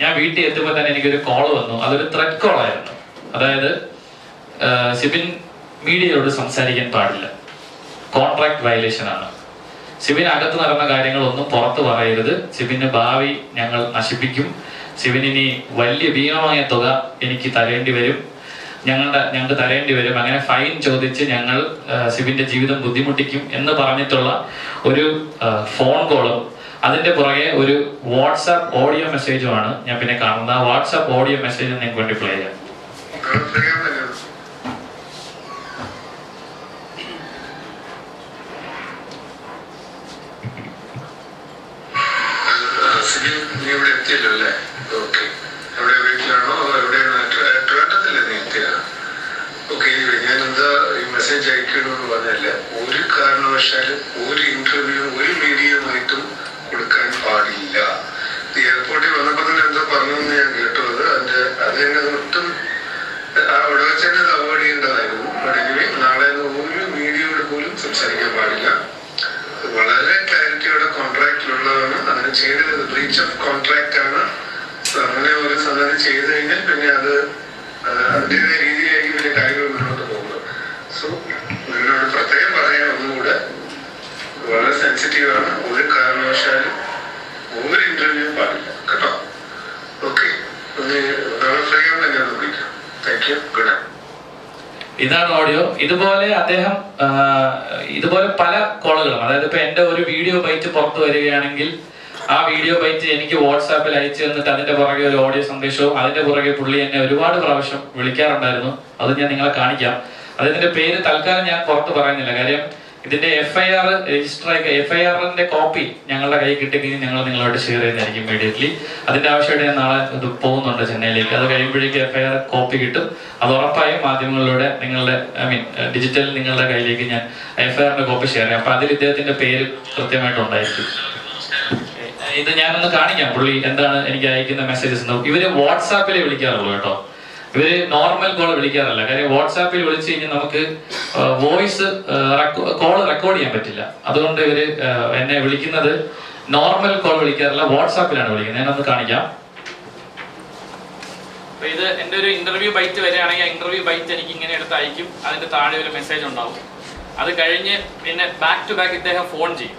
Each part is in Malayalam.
ഞാൻ വീട്ടിൽ എത്തുമ്പോൾ തന്നെ എനിക്കൊരു കോൾ വന്നു. അതൊരു ത്രെഡ് കോൾ ആയിരുന്നു. അതായത് സിബിൻ മീഡിയയോട് സംസാരിക്കാൻ പാടില്ല. കോൺട്രാക്ട് വയലേഷൻ ആണ്. സിബിൻ അകത്ത് നടന്ന കാര്യങ്ങളൊന്നും പുറത്ത് പറയരുത്. സിബിന്റെ ഭാവി ഞങ്ങൾ നശിപ്പിക്കും. സിബിൻ ഇനി വലിയ ഭീമമായ തുക എനിക്ക് തരേണ്ടി വരും. ഞങ്ങളുടെ ഞങ്ങൾക്ക് തരേണ്ടി വരും. അങ്ങനെ ഫൈൻ ചോദിച്ച് ഞങ്ങൾ സിബിന്റെ ജീവിതം ബുദ്ധിമുട്ടിക്കും എന്ന് പറഞ്ഞിട്ടുള്ള ഒരു ഫോൺ കോളും അതിന്റെ പുറകെ ഒരു വാട്സാപ്പ് ഓഡിയോ മെസ്സേജുമാണ് ഞാൻ പിന്നെ കാണുന്ന വാട്സാപ്പ് ഓഡിയോ മെസ്സേജ് നിങ്ങൾക്ക് വേണ്ടി പ്ലേ ചെയ്യാം പ്രവർത്തിക്കാൻ തന്നെ സിബിൻ നീ ഇവിടെ എത്തിയല്ലോ അല്ലേ ഓക്കെ എവിടെ വീട്ടിലാണോ അതോ എവിടെയാണ് ട്ര- ട്രിവാൻഡ്രത്തല്ലേ നീ എത്തിയത് ഓക്കെ ഞാൻ എന്താ ഈ മെസ്സേജ് അയക്കണമെന്ന് പറഞ്ഞല്ല ഒരു കാരണവശാലും ഒരു ഇന്റർവ്യൂ ഒരു മീഡിയയുമായിട്ടും കൊടുക്കാൻ പാടില്ല ഈ എയർപോർട്ടിൽ വന്നപ്പോൾ തന്നെ എന്തോ പറഞ്ഞെന്ന് ഞാൻ കേട്ടു അത് അതിന്റെ അത് തന്നെ ഒട്ടും അവിടെ വെച്ച് തന്നെ അത് അവോയ്ഡ് ചെയ്യേണ്ടതായിരുന്നു anyway, നാളെ ഒരു മീഡിയയോട് പോലും സംസാരിക്കാൻ പാടില്ല അത് വളരെ ക്ലാരിറ്റിയോടെ കോൺട്രാക്റ്റിലുള്ളതാണ് അങ്ങനെ ചെയ്തത് ബ്രീച്ച് ഓഫ് കോൺട്രാക്റ്റ് ആണ് So, അങ്ങനെ ഒരു സംഗതി ചെയ്തു കഴിഞ്ഞാൽ പിന്നെ അത് ആ, അതിന്റേതായ രീതിയിലേക്ക് പിന്നെ കാര്യങ്ങൾ മുന്നോട്ട് പോകുന്നത് സോ നിന്നോട് പ്രത്യേകം പറയാൻ ഒന്നുകൂടെ വളരെ സെൻസിറ്റീവ് ആണ് ഒരു കാരണവശാലും ഒരു ഇന്റർവ്യൂ പാടില്ല കേട്ടോ ഓക്കെ നാളെ ഫ്രീ ആവുമ്പോൾ ഞാൻ വിളിക്കാം താങ്ക് യു ഗുഡ് നൈറ്റ് ഇതാണ് ഓഡിയോ ഇതുപോലെ അദ്ദേഹം ഇതുപോലെ പല കോളുകളും അതായത് ഇപ്പൊ എന്റെ ഒരു വീഡിയോ ബൈറ്റ് പുറത്തു വരികയാണെങ്കിൽ ആ വീഡിയോ ബൈറ്റ് എനിക്ക് വാട്സാപ്പിൽ അയച്ചു തന്നിട്ട് അതിന്റെ പുറകെ ഒരു ഓഡിയോ സന്ദേശവും അതിന്റെ പുറകെ പുള്ളി എന്നെ ഒരുപാട് പ്രാവശ്യം വിളിക്കാറുണ്ടായിരുന്നു. അത് ഞാൻ നിങ്ങളെ കാണിക്കാം. അതിന്റെ പേര് തൽക്കാലം ഞാൻ പുറത്ത് പറയുന്നില്ല. കാര്യം ഇതിന്റെ എഫ്ഐആർ രജിസ്റ്റർ ആയി എഫ് ഐ ആറിന്റെ കോപ്പി ഞങ്ങളുടെ കയ്യിൽ കിട്ടിക്കഴിഞ്ഞ് ഞങ്ങൾ നിങ്ങളോട് ഷെയർ ചെയ്യുന്നതായിരിക്കും ഇമീഡിയറ്റ്ലി അതിന്റെ ആവശ്യമായിട്ട് ഞാൻ നാളെ ഇത് പോകുന്നുണ്ട് ചെന്നൈയിലേക്ക്. അത് കഴിയുമ്പോഴേക്കും എഫ്ഐആർ കോപ്പി കിട്ടും. അത് ഉറപ്പായും മാധ്യമങ്ങളിലൂടെ നിങ്ങളുടെ ഐ മീൻ ഡിജിറ്റൽ നിങ്ങളുടെ കയ്യിലേക്ക് ഞാൻ എഫ് ഐ ആറിന്റെ കോപ്പി ഷെയർ ചെയ്യാം. അപ്പൊ അതിൽ ഇദ്ദേഹത്തിന്റെ പേര് കൃത്യമായിട്ട് ഉണ്ടായിരിക്കും. ഇത് ഞാനൊന്ന് കാണിക്കാം. പുള്ളി എന്താണ് എനിക്ക് അയക്കുന്ന മെസ്സേജസ് ഇവർ വാട്സാപ്പിൽ വിളിക്കാറുള്ളൂ കേട്ടോ. ഇവർ നോർമൽ കോൾ വിളിക്കാറില്ല. കാര്യം വാട്സാപ്പിൽ വിളിച്ചു കഴിഞ്ഞാൽ നമുക്ക് വോയിസ് കോൾ റെക്കോർഡ് ചെയ്യാൻ പറ്റില്ല. അതുകൊണ്ട് ഇവർ എന്നെ വിളിക്കുന്നത് നോർമൽ കോൾ വിളിക്കാറില്ല വാട്സാപ്പിലാണ് വിളിക്കുന്നത്. ഞാനൊന്ന് കാണിക്കാം. അപ്പൊ ഇത് എന്റെ ഒരു ഇന്റർവ്യൂ ബൈറ്റ് വരികയാണെങ്കിൽ ആ ഇന്റർവ്യൂ ബൈറ്റ് എനിക്ക് ഇങ്ങനെ എടുത്ത് അയക്കും. അതിന്റെ താഴെ ഒരു മെസ്സേജ് ഉണ്ടാവും. അത് കഴിഞ്ഞ് പിന്നെ ബാക്ക് ടു ബാക്ക് ഇദ്ദേഹം ഫോൺ ചെയ്യും.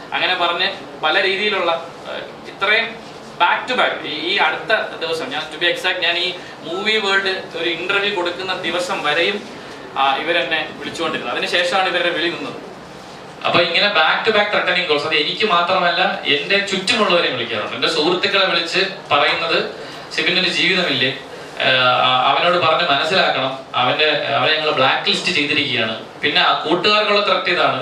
അങ്ങനെ പറഞ്ഞ് പല രീതിയിലുള്ള ഇത്രയും ബാക്ക് ടു ബാക്ക് ഈ അടുത്ത ദിവസം ഞാൻ ടു ബി എക്സാക്ട് ഞാൻ ഈ മൂവി വേൾഡ് ഒരു ഇന്റർവ്യൂ കൊടുക്കുന്ന ദിവസം വരെയും ഇവരെന്നെ വിളിച്ചുകൊണ്ടിരുന്നത്. അതിനുശേഷമാണ് ഇവരുടെ വിളി നിന്നത്. അപ്പൊ ഇങ്ങനെ back to back returning calls അത് എനിക്ക് മാത്രമല്ല എന്റെ ചുറ്റുമുള്ളവരെ വിളിക്കാറുണ്ട്. എന്റെ സുഹൃത്തുക്കളെ വിളിച്ച് പറയുന്നത് സിബിന്റെ ഒരു ജീവിതമില്ലേ അവനോട് പറഞ്ഞ് മനസ്സിലാക്കണം. അവന്റെ അവനെ ഞങ്ങൾ ബ്ലാക്ക് ലിസ്റ്റ് ചെയ്തിരിക്കുകയാണ്. പിന്നെ കൂട്ടുകാർക്കുള്ള ത്രട്ട് ഇതാണ്.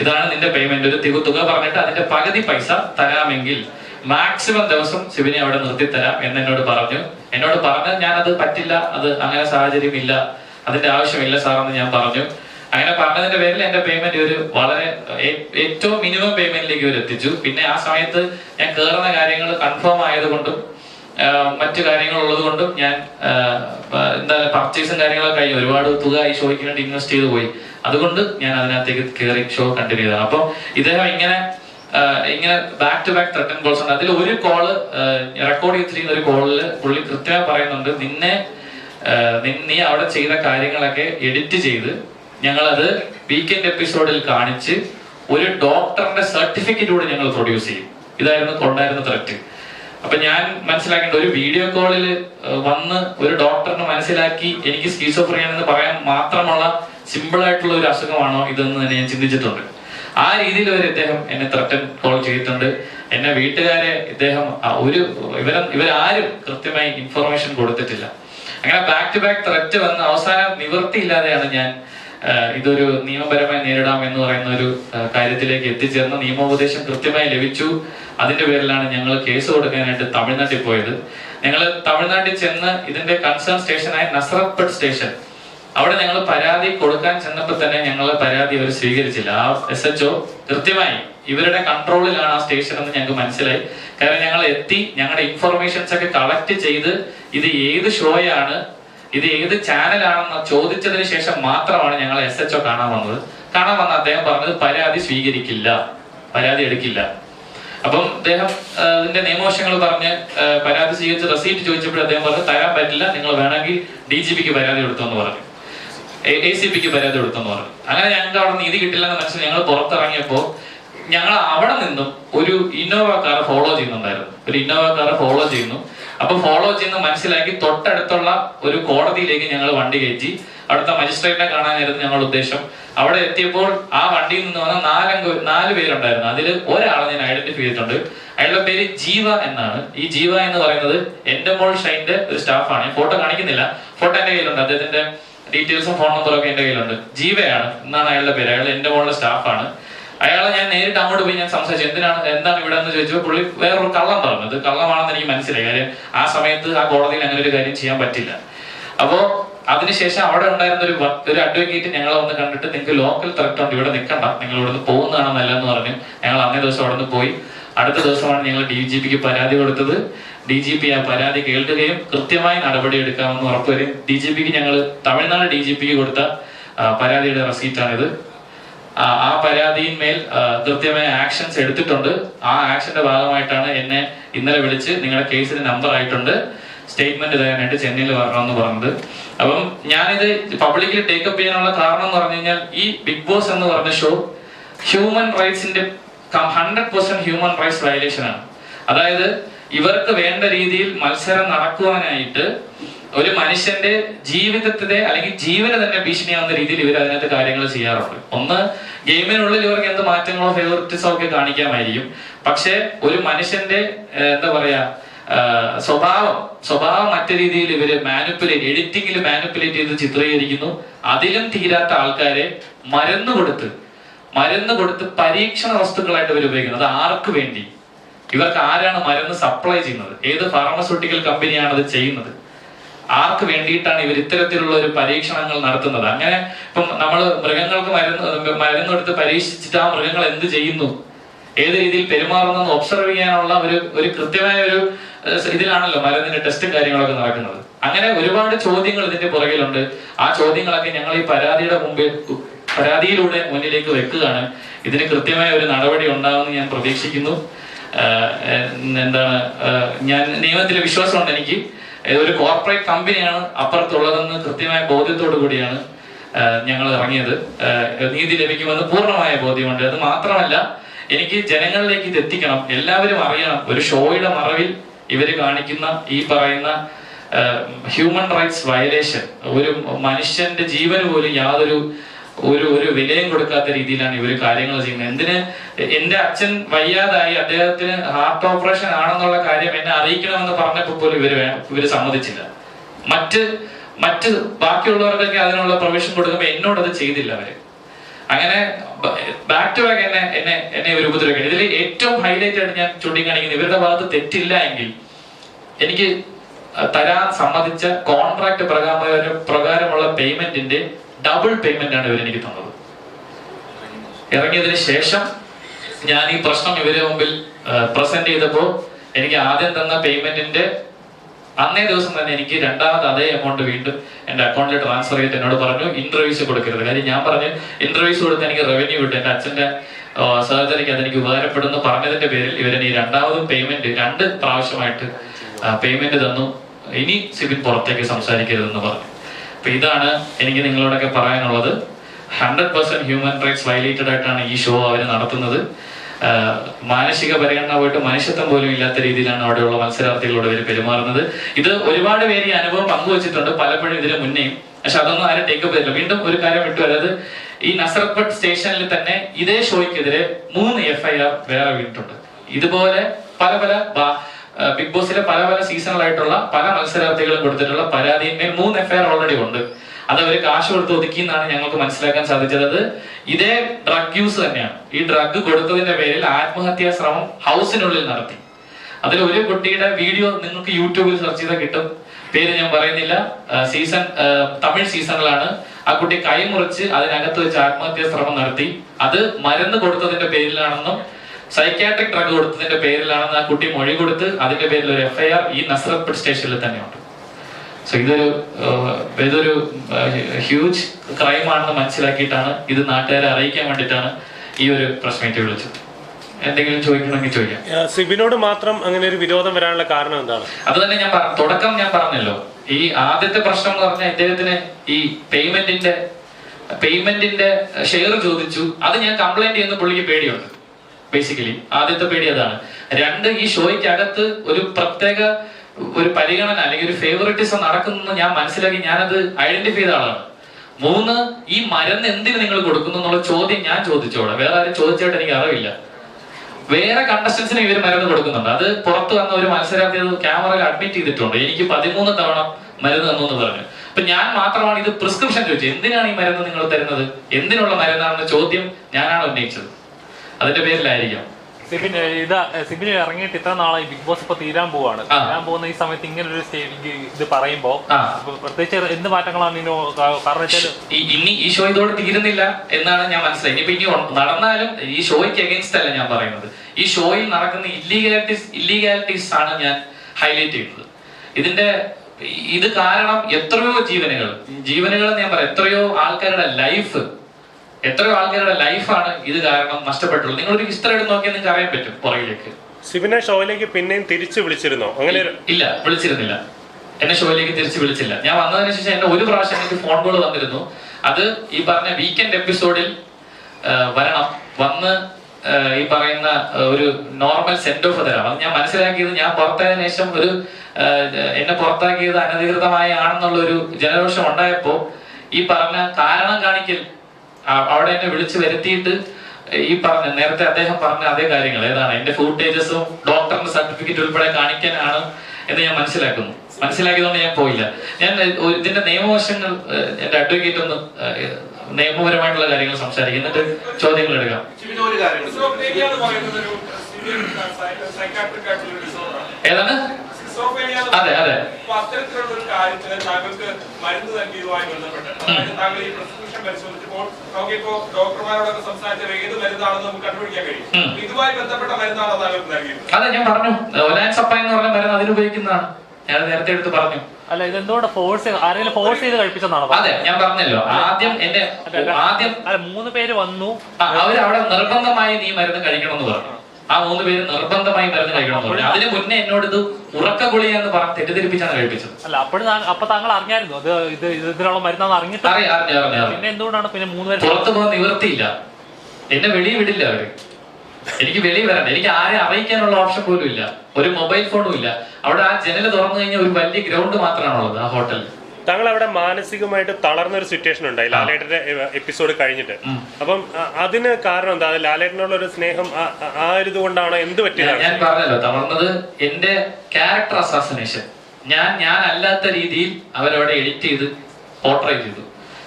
ഇതാണ് നിന്റെ പേയ്മെന്റ് ഒരു തികു തുക പറഞ്ഞിട്ട് അതിന്റെ പകുതി പൈസ തരാമെങ്കിൽ മാക്സിമം ദിവസം ശിവനെ അവിടെ നിർത്തി തരാം എന്ന് എന്നോട് പറഞ്ഞു. എന്നോട് പറഞ്ഞത് ഞാൻ അത് പറ്റില്ല അത് അങ്ങനെ സാഹചര്യം ഇല്ല അതിന്റെ ആവശ്യമില്ല സാറെന്ന് ഞാൻ പറഞ്ഞു. അങ്ങനെ പറഞ്ഞതിന്റെ പേരിൽ എന്റെ പേയ്മെന്റ് ഒരു വളരെ ഏറ്റവും മിനിമം പേയ്മെന്റിലേക്ക് ഒരു എത്തിച്ചു പിന്നെ ആ സമയത്ത് ഞാൻ കയറുന്ന കാര്യങ്ങൾ കൺഫേം ആയതുകൊണ്ടും മറ്റു കാര്യങ്ങൾ ഉള്ളത് കൊണ്ടും ഞാൻ എന്താ പർച്ചേസും കാര്യങ്ങളൊക്കെ കഴിഞ്ഞു. ഒരുപാട് തുക ഈ ഷോയ്ക്ക് വേണ്ടി ഇൻവെസ്റ്റ് ചെയ്തു പോയി. അതുകൊണ്ട് ഞാൻ അതിനകത്തേക്ക് കയറി ഷോ കണ്ടിന്യൂ ചെയ്തതാണ്. അപ്പം ഇദ്ദേഹം ഇങ്ങനെ ഇങ്ങനെ back to back threaten calls ഉണ്ട്. അതിൽ ഒരു കോൾ റെക്കോർഡ് ചെയ്തിരിക്കുന്ന ഒരു കോളിൽ പുള്ളി കൃത്യമായി പറയുന്നുണ്ട് നിന്നെ നീ അവിടെ ചെയ്ത കാര്യങ്ങളൊക്കെ എഡിറ്റ് ചെയ്ത് ഞങ്ങളത് വീക്കെൻഡ് എപ്പിസോഡിൽ കാണിച്ച് ഒരു ഡോക്ടറിന്റെ സർട്ടിഫിക്കറ്റ് കൂടെ ഞങ്ങൾ പ്രൊഡ്യൂസ് ചെയ്യും. ഇതായിരുന്നു കൊണ്ടായിരുന്ന ത്രെറ്റ് അപ്പൊ ഞാൻ മനസ്സിലാക്കേണ്ട ഒരു വീഡിയോ കോളിൽ വന്ന് ഒരു ഡോക്ടറിന് മനസ്സിലാക്കി എനിക്ക് സ്കീസോഫ്രിയ എന്ന് പറയാൻ മാത്രമുള്ള സിമ്പിൾ ആയിട്ടുള്ള ഒരു അസുഖമാണോ ഇതെന്ന് തന്നെ ഞാൻ ചിന്തിച്ചിട്ടുണ്ട്. ആ രീതിയിൽ വരെ ഇദ്ദേഹം എന്നെ ത്രട്ടൻ കോൾ ചെയ്തിട്ടുണ്ട്. എന്നെ വീട്ടുകാരെ ഇദ്ദേഹം ഒരു ഇവര ഇവരാരും കൃത്യമായി ഇൻഫർമേഷൻ കൊടുത്തിട്ടില്ല. അങ്ങനെ ബാക്ക് ടു ബാക്ക് ത്രെറ്റ് വന്ന് അവസാനം നിവൃത്തിയില്ലാതെയാണ് ഞാൻ ഇതൊരു നിയമപരമായി നേരിടാം എന്ന് പറയുന്ന ഒരു കാര്യത്തിലേക്ക് എത്തിച്ചേർന്ന് നിയമോപദേശം കൃത്യമായി ലഭിച്ചു. അതിന്റെ പേരിലാണ് ഞങ്ങൾ കേസ് കൊടുക്കാനായിട്ട് തമിഴ്നാട്ടിൽ പോയത്. ഞങ്ങൾ തമിഴ്നാട്ടിൽ ചെന്ന് ഇതിന്റെ കൺസേൺ സ്റ്റേഷനായ നസറപ്പട്ട് സ്റ്റേഷൻ അവിടെ ഞങ്ങൾ പരാതി കൊടുക്കാൻ ചെന്നപ്പോൾ തന്നെ ഞങ്ങൾ പരാതി അവർ സ്വീകരിച്ചില്ല. ആ എസ് എച്ച് ഒ കൃത്യമായി ഇവരുടെ കൺട്രോളിലാണ് ആ സ്റ്റേഷൻ എന്ന് ഞങ്ങൾക്ക് മനസ്സിലായി. കാരണം ഞങ്ങൾ എത്തി ഞങ്ങളുടെ ഇൻഫർമേഷൻസ് ഒക്കെ കളക്ട് ചെയ്ത് ഇത് ഏത് ഷോയാണ് ഇത് ഏത് ചാനലാണെന്ന് ചോദിച്ചതിന് ശേഷം മാത്രമാണ് ഞങ്ങൾ എസ് എച്ച് ഒ കാണാൻ വന്നത്. കാണാൻ വന്ന അദ്ദേഹം പറഞ്ഞത് പരാതി സ്വീകരിക്കില്ല. പരാതി എടുക്കില്ല. അപ്പം അദ്ദേഹം ഇതിന്റെ നിയമവശങ്ങൾ പറഞ്ഞ് പരാതി സ്വീകരിച്ച് റെസീപ്റ്റ് ചോദിച്ചപ്പോൾ അദ്ദേഹം പറഞ്ഞു തരാൻ പറ്റില്ല നിങ്ങൾ വേണമെങ്കിൽ ഡി ജി പിക്ക് പരാതി കൊടുത്തെന്ന് പറഞ്ഞു. എ സി പിക്ക് പരാതി കൊടുത്തെന്ന് പറഞ്ഞു. അങ്ങനെ ഞങ്ങൾക്ക് അവിടെ നീതി കിട്ടില്ലെന്ന് മനസ്സിൽ ഞങ്ങൾ പുറത്തിറങ്ങിയപ്പോൾ ഞങ്ങൾ അവിടെ നിന്നും ഒരു ഇന്നോവ കാർ ഫോളോ ചെയ്യുന്നുണ്ടായിരുന്നു. ഒരു ഇന്നോവ കാർ ഫോളോ ചെയ്യുന്നു. അപ്പൊ ഫോളോ ചെയ്യുന്ന മനസ്സിലാക്കി തൊട്ടടുത്തുള്ള ഒരു കോടതിയിലേക്ക് ഞങ്ങൾ വണ്ടി കയറ്റി. അവിടുത്തെ മജിസ്ട്രേറ്റിനെ കാണാനായിരുന്നു ഞങ്ങളുടെ ഉദ്ദേശം. അവിടെ എത്തിയപ്പോൾ ആ വണ്ടിയിൽ നിന്ന് വന്ന നാലംഗ നാല് പേരുണ്ടായിരുന്നു. അതിൽ ഒരാളെ ഞാൻ ഐഡന്റിഫൈ ചെയ്തിട്ടുണ്ട്. അയാളുടെ പേര് ജീവ എന്നാണ്. ഈ ജീവ എന്ന് പറയുന്നത് എന്റെ മോൾ ഷൈന്റെ ഒരു സ്റ്റാഫാണ്. ഞാൻ ഫോട്ടോ കാണിക്കുന്നില്ല. ഫോട്ടോ എന്റെ കയ്യിലുണ്ട്. അദ്ദേഹത്തിന്റെ ഡീറ്റെയിൽസും ഫോൺ നമ്പറും ഒക്കെ എന്റെ കയ്യിലുണ്ട്. ജീവയാണ് എന്നാണ് അയാളുടെ പേര്. അയാൾ എന്റെ മോളുടെ സ്റ്റാഫാണ്. അയാളെ ഞാൻ നേരിട്ട് അങ്ങോട്ട് പോയി ഞാൻ സംസാരിച്ചു. എന്തിനാണ് എന്താണ് ഇവിടെ എന്ന് ചോദിച്ചപ്പോൾ പുള്ളി വേറൊരു കള്ളം പറഞ്ഞു. ഇത് കള്ളമാണെന്ന് എനിക്ക് മനസ്സിലായി. കാര്യം ആ സമയത്ത് ആ കോടതിയിൽ അങ്ങനെ ഒരു കാര്യം ചെയ്യാൻ പറ്റില്ല. അപ്പോ അതിനുശേഷം അവിടെ ഉണ്ടായിരുന്ന ഒരു ഒരു അഡ്വക്കേറ്റ് ഞങ്ങളെ വന്ന് കണ്ടിട്ട് നിങ്ങൾക്ക് ലോക്കൽ ത്രെറ്റ് ഉണ്ട് ഇവിടെ നിൽക്കണ്ട. നിങ്ങൾ ഇവിടെ നിന്ന് പോകുന്നതാണ് നല്ലതെന്ന് പറഞ്ഞു. ഞങ്ങൾ അന്നേ ദിവസം അവിടെ നിന്ന് പോയി. അടുത്ത ദിവസമാണ് ഞങ്ങൾ ഡി ജി പിക്ക് പരാതി കൊടുത്തത്. ഡി ജി പി ആ പരാതി കേൾക്കുകയും കൃത്യമായി നടപടി എടുക്കാമെന്ന് ഉറപ്പുവരും ഡി ജി പിക്ക് ഞങ്ങൾ തമിഴ്നാട് ഡി ജി പിക്ക് കൊടുത്ത പരാതിയുടെ റെസീറ്റാണിത് ആ പരാതിയിന്മേൽ കൃത്യമായ ആക്ഷൻസ് എടുത്തിട്ടുണ്ട്. ആ ആക്ഷന്റെ ഭാഗമായിട്ടാണ് എന്നെ ഇന്നലെ വിളിച്ച് നിങ്ങളുടെ കേസിന് നമ്പർ ആയിട്ടുണ്ട്. സ്റ്റേറ്റ്മെന്റ് തരാനായിട്ട് ചെന്നൈയിൽ വരണമെന്ന് പറഞ്ഞത്. അപ്പം ഞാനിത് പബ്ലിക്കിൽ ടേക്കപ്പ് ചെയ്യാനുള്ള കാരണം എന്ന് പറഞ്ഞു കഴിഞ്ഞാൽ ഈ ബിഗ് ബോസ് എന്ന് പറഞ്ഞ show human റൈറ്റ്സിന്റെ hundred percent human rights violation ആണ്. അതായത് ഇവർക്ക് വേണ്ട രീതിയിൽ മത്സരം നടക്കുവാനായിട്ട് ഒരു മനുഷ്യന്റെ ജീവിതത്തിലെ അല്ലെങ്കിൽ ജീവന് തന്നെ ഭീഷണിയാവുന്ന രീതിയിൽ ഇവർ അതിനകത്ത് കാര്യങ്ങൾ ചെയ്യാറുണ്ട്. ഒന്ന് ഗെയിമിനുള്ളിൽ ഇവർക്ക് എന്ത് മാറ്റങ്ങളോ ഫേവറിറ്റിസോ ഒക്കെ കാണിക്കാമായിരിക്കും. പക്ഷെ ഒരു മനുഷ്യന്റെ എന്താ പറയാ സ്വഭാവം സ്വഭാവം മറ്റു രീതിയിൽ ഇവർ മാനിപ്പുലേറ്റ് എഡിറ്റിംഗിൽ മാനിപ്പുലേറ്റ് ചെയ്ത് ചിത്രീകരിക്കുന്നു. അതിലും തീരാത്ത ആൾക്കാരെ മരുന്ന് കൊടുത്ത് മരുന്ന് കൊടുത്ത് പരീക്ഷണ വസ്തുക്കളായിട്ട് ഇവർ ഉപയോഗിക്കുന്നത് ആർക്ക് വേണ്ടി? ഇവർക്ക് ആരാണ് മരുന്ന് സപ്ലൈ ചെയ്യുന്നത്? ഏത് ഫാർമസ്യൂട്ടിക്കൽ കമ്പനിയാണ് അത് ചെയ്യുന്നത്? ആർക്ക് വേണ്ടിയിട്ടാണ് ഇവർ ഇത്തരത്തിലുള്ള ഒരു പരീക്ഷണങ്ങൾ നടത്തുന്നത്? അങ്ങനെ ഇപ്പം നമ്മൾ മൃഗങ്ങൾക്ക് മരുന്ന് മരുന്ന് എടുത്ത് പരീക്ഷിച്ചിട്ട് ആ മൃഗങ്ങൾ എന്ത് ചെയ്യുന്നു? ഏത് രീതിയിൽ പെരുമാറുന്നെന്ന് ഒബ്സർവ് ചെയ്യാനുള്ള ഒരു ഒരു കൃത്യമായ ഒരു ഇതിലാണല്ലോ മരുന്നിന്റെ ടെസ്റ്റും കാര്യങ്ങളൊക്കെ നടക്കുന്നത്. അങ്ങനെ ഒരുപാട് ചോദ്യങ്ങൾ ഇതിന്റെ പുറകിലുണ്ട്. ആ ചോദ്യങ്ങളൊക്കെ ഞങ്ങൾ ഈ പരാതിയുടെ മുമ്പിൽ പരാതിയിലൂടെ മുന്നിലേക്ക് വെക്കുകയാണ്. ഇതിന് കൃത്യമായ ഒരു നടപടി ഉണ്ടാവുമെന്ന് ഞാൻ പ്രതീക്ഷിക്കുന്നു. എന്താണ് ഞാൻ നിയമത്തിലെ വിശ്വാസമുണ്ട് എനിക്ക്. ഒരു കോർപ്പറേറ്റ് കമ്പനിയാണ് അപ്പുറത്തുള്ളതെന്ന് കൃത്യമായ ബോധ്യത്തോടു കൂടിയാണ് ഞങ്ങൾ ഇറങ്ങിയത്. നീതി ലഭിക്കുമെന്ന് പൂർണമായ ബോധ്യമുണ്ട്. അത് മാത്രമല്ല എനിക്ക് ജനങ്ങളിലേക്ക് ഇത് എത്തിക്കണം. എല്ലാവരും അറിയണം. ഒരു ഷോയുടെ മറവിൽ ഇവർ കാണിക്കുന്ന ഈ പറയുന്ന ഹ്യൂമൻ റൈറ്റ്സ് വയലേഷൻ ഒരു മനുഷ്യന്റെ ജീവന് പോലും യാതൊരു ഒരു ഒരു വിലയും കൊടുക്കാത്ത രീതിയിലാണ് ഇവർ കാര്യങ്ങൾ ചെയ്യുന്നത്. എന്തിന് എന്റെ അച്ഛൻ വയ്യാതായി അദ്ദേഹത്തിന് ഹാർട്ട് ഓപ്പറേഷൻ ആണെന്നുള്ള കാര്യം എന്നെ അറിയിക്കണമെന്ന് പറഞ്ഞപ്പോൾ പോലും ഇവർ ഇവർ സമ്മതിച്ചില്ല. മറ്റ് മറ്റ് ബാക്കിയുള്ളവർക്കൊക്കെ അതിനുള്ള പ്രൊവിഷൻ കൊടുക്കുമ്പോൾ എന്നോട് അത് ചെയ്തില്ല അവർ. അങ്ങനെ ബാക്ക് ടു ബാക്ക് എന്നെ എന്നെ എന്നെ ഒരു ഉപദ്രവിക്കണം. ഇതിൽ ഏറ്റവും ഹൈലൈറ്റ് ആയിട്ട് ഞാൻ ചൂണ്ടിക്കാണിക്കുന്നത് ഇവരുടെ ഭാഗത്ത് തെറ്റില്ല എങ്കിൽ എനിക്ക് തരാൻ സമ്മതിച്ച കോൺട്രാക്ട് പ്രകാരം പ്രകാരമുള്ള പേയ്മെന്റിന്റെ ഡബിൾ പേയ്മെന്റ് ആണ് ഇവരെനിക്ക് തന്നത്. ഇറങ്ങിയതിന് ശേഷം ഞാൻ ഈ പ്രശ്നം ഇവരുടെ മുമ്പിൽ പ്രസന്റ് ചെയ്തപ്പോൾ എനിക്ക് ആദ്യം തന്ന പേയ്മെന്റിന്റെ അന്നേ ദിവസം തന്നെ എനിക്ക് രണ്ടാമത് അതേ എമൗണ്ട് വീണ്ടും എന്റെ അക്കൗണ്ടിൽ ട്രാൻസ്ഫർ ചെയ്ത് എന്നോട് പറഞ്ഞു ഇന്റർവ്യൂസ് കൊടുക്കരുത്. കാര്യം ഞാൻ പറഞ്ഞു ഇന്റർവ്യൂസ് കൊടുത്ത് എനിക്ക് റവന്യൂ കിട്ടും. എന്റെ അച്ഛന്റെ സർജറിക്ക് അതെനിക്ക് ഉപകാരപ്പെടുന്നു. പറഞ്ഞതിന്റെ പേരിൽ ഇവരെ ഈ രണ്ടാമതും പേയ്മെന്റ് രണ്ട് പ്രാവശ്യമായിട്ട് പേയ്മെന്റ് തന്നു. ഇനി സിബിൻ പുറത്തേക്ക് സംസാരിക്കരുതെന്ന് പറഞ്ഞു. അപ്പൊ ഇതാണ് എനിക്ക് നിങ്ങളോടൊക്കെ പറയാനുള്ളത്. Hundred percent human rights violated ആയിട്ടാണ് ഈ ഷോ അവർ നടത്തുന്നത്. മാനസിക പരിഗണന പോയിട്ട് മനുഷ്യത്വം പോലും ഇല്ലാത്ത രീതിയിലാണ് അവിടെയുള്ള മത്സരാർത്ഥികളോട് ഇവർ പെരുമാറുന്നത്. ഇത് ഒരുപാട് പേര് ഈ അനുഭവം പങ്കുവച്ചിട്ടുണ്ട് പലപ്പോഴും ഇതിന് മുന്നേയും. പക്ഷെ അതൊന്നും ആരും ടേക്കപ്പ് ചെയ്തില്ല വീണ്ടും ഒരു കാര്യം വിട്ടു. അതായത് ഈ നസറത്പട്ട് സ്റ്റേഷനിൽ തന്നെ ഇതേ ഷോയ്ക്കെതിരെ മൂന്ന് എഫ്ഐആർ വേറെ വീണിട്ടുണ്ട്. ഇതുപോലെ പല പല ബിഗ് ബോസിലെ പല പല സീസണലായിട്ടുള്ള പല മത്സരാർത്ഥികളും കൊടുത്തിട്ടുള്ള പരാതിയിന്മേൽ മൂന്ന് എഫ്ഐആർ ഓൾറെഡി ഉണ്ട്. അത് അവർ കാശ് കൊടുത്ത് ഒതുക്കി എന്നാണ് ഞങ്ങൾക്ക് മനസ്സിലാക്കാൻ സാധിച്ചത്. ഇതേ ഡ്രഗ് യൂസ് തന്നെയാണ്. ഈ ഡ്രഗ് കൊടുത്തതിന്റെ പേരിൽ ആത്മഹത്യാ ശ്രമം ഹൗസിനുള്ളിൽ നടത്തി. അതിൽ ഒരു കുട്ടിയുടെ വീഡിയോ നിങ്ങൾക്ക് യൂട്യൂബിൽ സെർച്ച് ചെയ്താൽ കിട്ടും. പേര് ഞാൻ പറയുന്നില്ല. സീസൺ തമിഴ് സീസണിലാണ്. ആ കുട്ടി കൈമുറിച്ച് അതിനകത്ത് വെച്ച് ആത്മഹത്യാ ശ്രമം നടത്തി. അത് മരുന്ന് കൊടുത്തതിന്റെ പേരിലാണെന്നും സൈക്കാട്രിക് ഡ്രഗ് കൊടുത്തതിന്റെ പേരിലാണെന്ന് ആ കുട്ടി മൊഴി കൊടുത്ത് അതിന്റെ പേരിൽ ഒരു എഫ്ഐആർ ഈ നസ്രത്പട്ട് സ്റ്റേഷനിൽ തന്നെയുണ്ട്. സോ ഇതൊരു ഇതൊരു ഹ്യൂജ് ക്രൈമാണെന്ന് മനസ്സിലാക്കിയിട്ടാണ് ഇത് നാട്ടുകാരെ അറിയിക്കാൻ വേണ്ടിയിട്ടാണ് ഈ ഒരു മീറ്റ് വിളിച്ചത്. എന്തെങ്കിലും ചോദിക്കണമെങ്കിൽ ചോദിക്കാം. സിബിനോട് മാത്രം അങ്ങനെ ഒരു വിരോധം വരാനുള്ള കാരണം എന്താണ്? അത് തന്നെ ഞാൻ തുടക്കം ഞാൻ പറഞ്ഞല്ലോ. ഈ ആദ്യത്തെ പ്രശ്നം എന്ന് പറഞ്ഞാൽ ഇദ്ദേഹത്തിന് ഈ പേയ്മെന്റിന്റെ പേയ്മെന്റിന്റെ ഷെയർ ചോദിച്ചു. അത് ഞാൻ കംപ്ലൈന്റ് ചെയ്യുന്ന പുള്ളിക്ക് പേടിയുണ്ട്. ബേസിക്കലി ആദ്യത്തെ പേടി അതാണ്. രണ്ട് ഈ ഷോയ്ക്കകത്ത് ഒരു പ്രത്യേക ഒരു പരിഗണന അല്ലെങ്കിൽ ഒരു ഫേവറിറ്റിസം നടക്കുന്നു ഞാൻ മനസ്സിലാക്കി ഞാനത് ഐഡന്റിഫൈ ചെയ്ത ആളാണ്. മൂന്ന് ഈ മരുന്ന് എന്തിന് നിങ്ങൾ കൊടുക്കുന്നു എന്നുള്ള ചോദ്യം ഞാൻ ചോദിച്ചോളാം വേറെ ആരും ചോദിച്ചായിട്ട് എനിക്ക് അറിവില്ല. വേറെ കണ്ടസ്റ്റൻസിന് ഇവർ മരുന്ന് കൊടുക്കുന്നുണ്ട്. അത് പുറത്തു വന്ന ഒരു മത്സരാർത്ഥി ക്യാമറയിൽ അഡ്മിറ്റ് ചെയ്തിട്ടുണ്ട്. എനിക്ക് പതിമൂന്ന് തവണ മരുന്ന് തന്നു എന്ന് പറഞ്ഞു. അപ്പൊ ഞാൻ മാത്രമാണ് ഇത് പ്രിസ്ക്രിപ്ഷൻ ചോദിച്ചത്. എന്തിനാണ് ഈ മരുന്ന് നിങ്ങൾ തരുന്നത്? എന്തിനുള്ള മരുന്നാണെന്ന ചോദ്യം ഞാനാണ് ഉന്നയിച്ചത്. അതിന്റെ പേരിലായിരിക്കാം. സിബിൻ ഇത് സിബിൻ ഇറങ്ങിയിട്ട് ഇത്ര നാളെ ബിഗ് ബോസ് ഇപ്പൊ തീരാൻ പോവാണ്. തീരാൻ പോകുന്ന ഈ സമയത്ത് ഇങ്ങനെ ഒരു സ്റ്റേജിൽ ഇത് പറയുമ്പോ പ്രത്യേകിച്ച് എന്ത് മാറ്റങ്ങളാണ് ഇനി കാരണം വെച്ചാൽ ഈ ഇനി ഈ ഷോ ഇതോടെ തീരുന്നില്ല എന്നാണ് ഞാൻ മനസ്സിലായി. ഇപ്പൊ ഇനി നടന്നാലും ഈ ഷോയ്ക്ക് അഗേൻസ്റ്റ് അല്ല ഞാൻ പറയുന്നത്. ഈ ഷോയിൽ നടക്കുന്ന ഇല്ലീഗാലിറ്റീസ് ഇല്ലീഗാലിറ്റീസ് ആണ് ഞാൻ ഹൈലൈറ്റ് ചെയ്യുന്നത്. ഇതിന്റെ ഇത് കാരണം എത്രയോ ജീവനുകൾ. ജീവനുകൾ ഞാൻ പറയാം. എത്രയോ ആൾക്കാരുടെ ലൈഫ് എത്രയോ ആൾക്കാരുടെ ലൈഫാണ് ഇത് കാരണം നഷ്ടപ്പെട്ടുള്ളത്. ഒരു ഹിസ്റ്ററി എടുത്ത് നോക്കിയാൽ നിങ്ങൾക്ക് അറിയാൻ പറ്റും പുറകിലേക്ക്. സിബിനെ ഷോയിലേക്ക് പിന്നെയും തിരിച്ചു വിളിച്ചിരുന്നോ? അങ്ങനെ ഇല്ല വിളിച്ചിരുന്നില്ല. എന്നെ ഷോയിലേക്ക് തിരിച്ചു വിളിച്ചില്ല. ഞാൻ വന്നതിന് ശേഷം എന്നെ ഒരു പ്രാവശ്യം എനിക്ക് ഫോൺ കോൾ വന്നിരുന്നു അത് ഈ പറഞ്ഞ വീക്കെൻഡ് എപ്പിസോഡിൽ വരണം. വന്ന് ഈ പറയുന്ന ഒരു നോർമൽ സെന്റ് ഓഫ് തരാം. അത് ഞാൻ മനസ്സിലാക്കിയത് ഞാൻ പുറത്തായതിനു ശേഷം ഒരു എന്നെ പുറത്താക്കിയത് അനധികൃതമായി ആണെന്നുള്ള ഒരു ജനരോഷം ഉണ്ടായപ്പോ ഈ പറഞ്ഞ കാരണം കാണിക്കൽ അവിടെ എന്നെ വിളിച്ചു വരുത്തിയിട്ട് ഈ പറഞ്ഞ നേരത്തെ അദ്ദേഹം പറഞ്ഞ അതേ കാര്യങ്ങൾ ഏതാണ് എന്റെ ഫുട്ടേജസും ഡോക്ടറിന്റെ സർട്ടിഫിക്കറ്റ് ഉൾപ്പെടെ കാണിക്കാനാണ് എന്ന് ഞാൻ മനസ്സിലാക്കുന്നു. മനസ്സിലാക്കിയതുകൊണ്ട് ഞാൻ പോയില്ല. ഞാൻ ഇതിന്റെ നിയമവശങ്ങൾ എന്റെ അഡ്വക്കേറ്റ് ഒന്ന് നിയമപരമായിട്ടുള്ള കാര്യങ്ങൾ സംസാരിക്കും. എന്നിട്ട് ചോദ്യങ്ങൾ എടുക്കാം. ഏതാണ്? അതെ അതെ. അപ്പൊ അത്തരത്തിലുള്ള ഒരു കാര്യത്തിന് താങ്കൾക്ക് മരുന്ന് നൽകിയതുമായി ബന്ധപ്പെട്ട് അതായത് താങ്കൾ ഈ പ്രിസ്ക്രിപ്ഷൻ പരിശോധിച്ചപ്പോൾ നമുക്കിപ്പോ ഡോക്ടർമാരോടൊക്കെ സംസാരിച്ചാൽ ഏത് മരുന്നാണെന്ന് നമുക്ക് കണ്ടുപിടിക്കാൻ കഴിയും. ഇതുമായി ബന്ധപ്പെട്ട മരുന്നാണോ താങ്കൾക്ക് നൽകിയത്? അതെ ഞാൻ പറഞ്ഞു. എന്ന് പറഞ്ഞ മരുന്ന് അതിനുപയോഗിക്കുന്ന ഞാൻ നേരത്തെ എടുത്ത് പറഞ്ഞു. അല്ല ഇത് എന്തുകൊണ്ട് ഫോഴ്സ് ആരെങ്കിലും ഫോഴ്സ് ചെയ്ത് കഴിപ്പിച്ചതാണോ അതെ ഞാൻ പറഞ്ഞല്ലോ. ആദ്യം എന്റെ ആദ്യം അല്ല മൂന്ന് പേര് വന്നു. അവർ അവിടെ നിർബന്ധമായി നീ മരുന്ന് കഴിക്കണം എന്ന് പറഞ്ഞു. ആ മൂന്ന് പേര് നിർബന്ധമായി മരുന്ന് കഴിക്കണം അതിന് മുന്നേ എന്നോട് ഇത് ഉറക്ക ഗുളിക എന്ന് പറഞ്ഞ് തെറ്റിദ്ധരിപ്പിച്ചാണ് കഴിപ്പിച്ചത്. അല്ല അപ്പോഴും അപ്പൊ താങ്കൾ അറിഞ്ഞായിരുന്നു. അത് ഇത് ഇത് ഇതിനുള്ള മരുന്നാന്ന് അറിഞ്ഞിട്ട്? പിന്നെ എന്തുകൊണ്ടാണ് പിന്നെ മൂന്ന് പേര് പുറത്തു പോകാൻ നിവൃത്തിയില്ല. എന്നെ വെളിയിൽ വിടില്ല അവർ. എനിക്ക് വെളിയിൽ വരണ്ട. എനിക്ക് ആരെ അറിയിക്കാനുള്ള ഓപ്ഷൻ പോലും ഇല്ല. ഒരു മൊബൈൽ ഫോണും ഇല്ല. അവിടെ ആ ജനൽ തുറന്നു കഴിഞ്ഞാൽ ഒരു വലിയ ഗ്രൗണ്ട് മാത്രമാണുള്ളത് ആ ഹോട്ടലിൽ. താങ്കൾ അവിടെ മാനസികമായിട്ട് തളർന്ന ഒരു സിറ്റുവേഷൻ ഉണ്ടായി ലാലേട്ടന്റെ എപ്പിസോഡ് കഴിഞ്ഞിട്ട്. അപ്പം അതിന് കാരണം എന്താ? ലാലേട്ടനുള്ള ഒരു സ്നേഹം ആ- ഒരു ഇതുകൊണ്ടാണോ? എന്ത് പറ്റിയത് പറ്റിയതാണ്? ഞാൻ പറഞ്ഞല്ലോ തളർന്നത് എന്റെ ക്യാരക്ടർ അസാസിനേഷൻ ഞാൻ ഞാൻ അല്ലാത്ത രീതിയിൽ അവരവിടെ എഡിറ്റ് ചെയ്ത് പോർട്രേറ്റ് ചെയ്തു.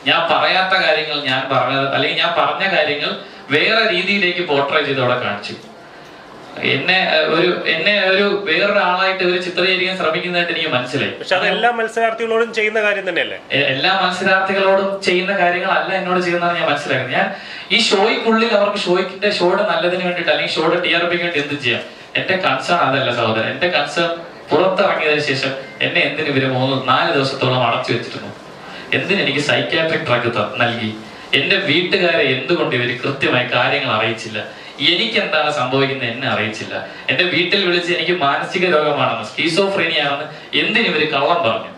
ഞാൻ പറയാത്ത കാര്യങ്ങൾ ഞാൻ പറഞ്ഞത് അല്ലെങ്കിൽ ഞാൻ പറഞ്ഞ കാര്യങ്ങൾ വേറെ രീതിയിലേക്ക് പോർട്രേറ്റ് ചെയ്ത് അവിടെ കാണിച്ചു. എന്നെ ഒരു എന്നെ ഒരു വേറൊരാളായിട്ട് ഒരു ചിത്രീകരിക്കാൻ ശ്രമിക്കുന്നതായിട്ട് എനിക്ക് മനസ്സിലായി. പക്ഷെ അത് എല്ലാ മത്സരാർത്ഥികളോടും ചെയ്യുന്ന കാര്യം തന്നെയല്ലേ? എല്ലാ മത്സരാർത്ഥികളോടും ചെയ്യുന്ന കാര്യങ്ങളല്ല എന്നോട് ചെയ്യുന്നതാണ് ഞാൻ മനസ്സിലാക്കുന്നത്. ഞാൻ ഈ ഷോയ്ക്കുള്ളിൽ അവർക്ക് ഷോയ്ക്കിന്റെ ഷോയുടെ നല്ലതിന് വേണ്ടിയിട്ട് അല്ലെങ്കിൽ ഷോയുടെ ടി ആർ പിക്ക് വേണ്ടി എന്ത് ചെയ്യാം. എന്റെ കൺസേൺ അതല്ല സഹോദരൻ. എന്റെ കൺസേൺ പുറത്തിറങ്ങിയതിന് ശേഷം എന്നെ എന്തിന് ഇവർ മൂന്ന് നാല് ദിവസത്തോളം അടച്ചു വെച്ചിരുന്നു? എന്തിന് എനിക്ക് സൈക്കാട്രിക് ഡ്രഗ് നൽകി? എന്റെ വീട്ടുകാരെ എന്തുകൊണ്ട് ഇവർ കൃത്യമായി കാര്യങ്ങൾ അറിയിച്ചില്ല? എനിക്ക് എന്താണ് സംഭവിക്കുന്നത് എന്നെ അറിയിച്ചില്ല. എന്റെ വീട്ടിൽ വിളിച്ച് എനിക്ക് മാനസിക രോഗമാണെന്ന് സ്കീസോഫ്രീനിയാണെന്ന് എന്തിനു ഇവർ കള്ളം പറഞ്ഞു?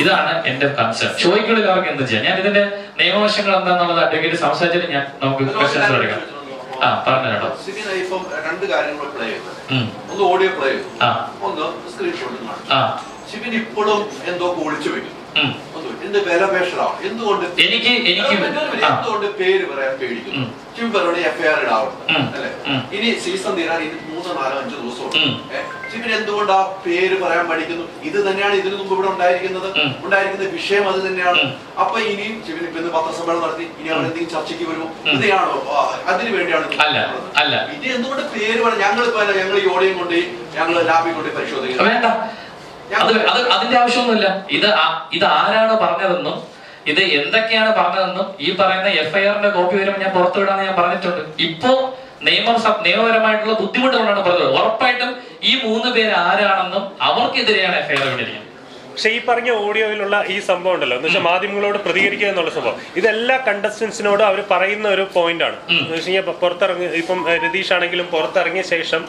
ഇതാണ് എന്റെ കൺസേൺ ഷോയ്ക്കുള്ളിൽ അവർക്ക് എന്ത് ചെയ്യാം? ഞാൻ ഇതിന്റെ നിയമവശങ്ങൾ എന്താണെന്നുള്ളത് അഡ്വക്കേറ്റ് സംസാരിച്ചിട്ട് ഞാൻ നമുക്ക് ക്വസ്റ്റ്യൻസ് എടുക്കാം. ആ പറഞ്ഞു ഇപ്പം രണ്ട് കാര്യങ്ങൾ പ്ലേ ചെയ്യുന്നത് ഒന്ന് ഓഡിയോ പ്ലേ ഒന്ന് സ്ക്രീൻഷോട്ട് ആ. ശിവൻ ഇപ്പോഴും എന്തോ ഒളിച്ചു വെക്കും എന്ത് വിലപേഷലാണ് എന്തുകൊണ്ട്? എനിക്ക് എനിക്ക് എന്തുകൊണ്ട് പേര് പറയാൻ പേടിക്കുന്നു? പറഞ്ഞ എഫ്ഐആർ ഇടാവുന്നത് അല്ലെ? ഇനി സീസൺ തീരാൻ ഇനി മൂന്നോ നാലോ അഞ്ചോ ദിവസമുണ്ട്. ശിവൻ എന്തുകൊണ്ട് ആ പേര് പറയാൻ പഠിക്കുന്നു ഇത് തന്നെയാണ് ഇതിനു മുമ്പ് ഇവിടെ ഉണ്ടായിരിക്കുന്നത്. ഉണ്ടായിരിക്കുന്ന വിഷയം അത് തന്നെയാണ്. അപ്പൊ ഇനിയും ശിവൻ ഇപ്പൊ പത്രസമ്മേളനം നടത്തി. ഇനി അവർ എന്തെങ്കിലും ചർച്ചയ്ക്ക് വരുമോ? ഇതാണോ അതിനു വേണ്ടിയാണ് ഇത് എന്തുകൊണ്ട് പേര് പറയാം ഞങ്ങൾ ഞങ്ങൾ ഈ ഓടിയും കൊണ്ട് ഞങ്ങൾ ലാബിൽ കൊണ്ട് പരിശോധിക്കുന്നത് അത് അത് അതിന്റെ ആവശ്യമൊന്നുമില്ല. ഇത് ഇത് ആരാണ് പറഞ്ഞതെന്നും ഇത് എന്തൊക്കെയാണ് പറഞ്ഞതെന്നും ഈ പറയുന്ന എഫ്ഐആറിന്റെ കോപ്പി വരുമ്പോൾ ഞാൻ പുറത്തുവിടാന്ന് ഞാൻ പറഞ്ഞിട്ടുണ്ട്. ഇപ്പോ നിയമ നിയമപരമായിട്ടുള്ള ബുദ്ധിമുട്ടുകളാണ് പറഞ്ഞത്. ഉറപ്പായിട്ടും ഈ മൂന്ന് പേര് ആരാണെന്നും അവർക്കെതിരെയാണ് എഫ്ഐആർ വിട്ടിരിക്കുന്നത് പക്ഷെ ഈ പറഞ്ഞ ഓഡിയോയിലുള്ള ഈ സംഭവം ഉണ്ടല്ലോ. എന്ന് വെച്ചാൽ മാധ്യമങ്ങളോട് പ്രതികരിക്കുക എന്നുള്ള സംഭവം. ഇതെല്ലാ കണ്ടസ്റ്റൻസിനോടും അവർ പറയുന്ന ഒരു പോയിന്റ് ആണ്. എന്ന് വെച്ച് കഴിഞ്ഞാൽ പുറത്തിറങ്ങി ഇപ്പം രതീഷ് ആണെങ്കിലും പുറത്തിറങ്ങിയ ശേഷം.